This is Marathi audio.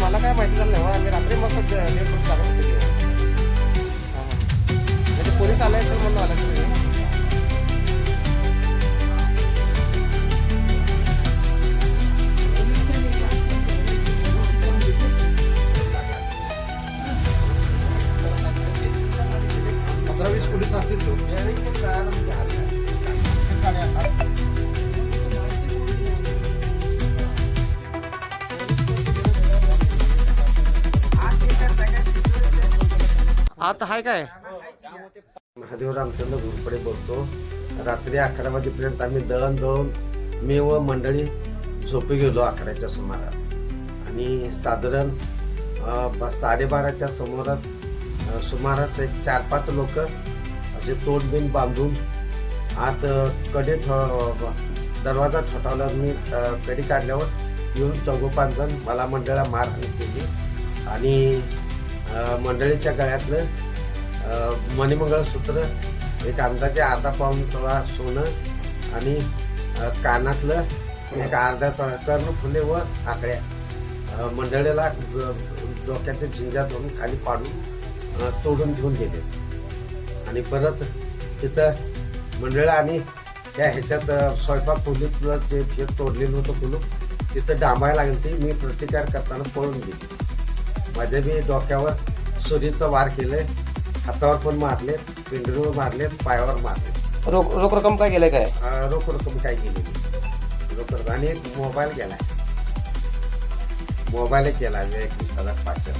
मला काय माहिती झालं नाही हो. आम्ही रात्री मस्त लेट चालत म्हणजे पोलीस आले तर म्हणून आला की पंधरा वीस पोलीस असतील आता हाय काय? महादेव रामचंद्र घोरपडे बोलतो. रात्री अकरा वाजेपर्यंत आम्ही दळण दळून मी व मंडळी झोपी गेलो अकराच्या सुमारास. आणि साधारण साडेबाराच्या समोरच सुमारास एक चार पाच लोक असे तोडबिन बांधून आत कडे दरवाजा ठोठावल्यावर मी कडी काढल्यावर येऊन चौघ जण मला मंडळा मारहाण केली आणि मंडळीच्या गळ्यातलं मणिमंगळसूत्र एक अंदाजे अर्धा पाऊन तोळा सोनं आणि कानातलं एक अर्धा तोळा कर्ण फुले व आकड्या. मंडळीला डोक्याच्या झिंजा धरून खाली पाडून तोडून घेऊन गेले. आणि परत तिथं मंडळ आणि त्या ह्याच्यात स्वयंपाक खोलीतलं जे फेर तोडलेलं होतं कुलूप तिथं डांबायला लागेल ते मी प्रतिकार करताना पळून गेले. माझ्या बी डोक्यावर सुरीचं वार केले हातावर पण मारले पिंडरीवर मारले पायावर मारले रोख रोख रक्कम काय केलंय काय? रोख रक्कम काय केली? नाही. रोख रक्कम आणि एक मोबाईल गेलाय. मोबाईल केला एकवीस हजार पाचशे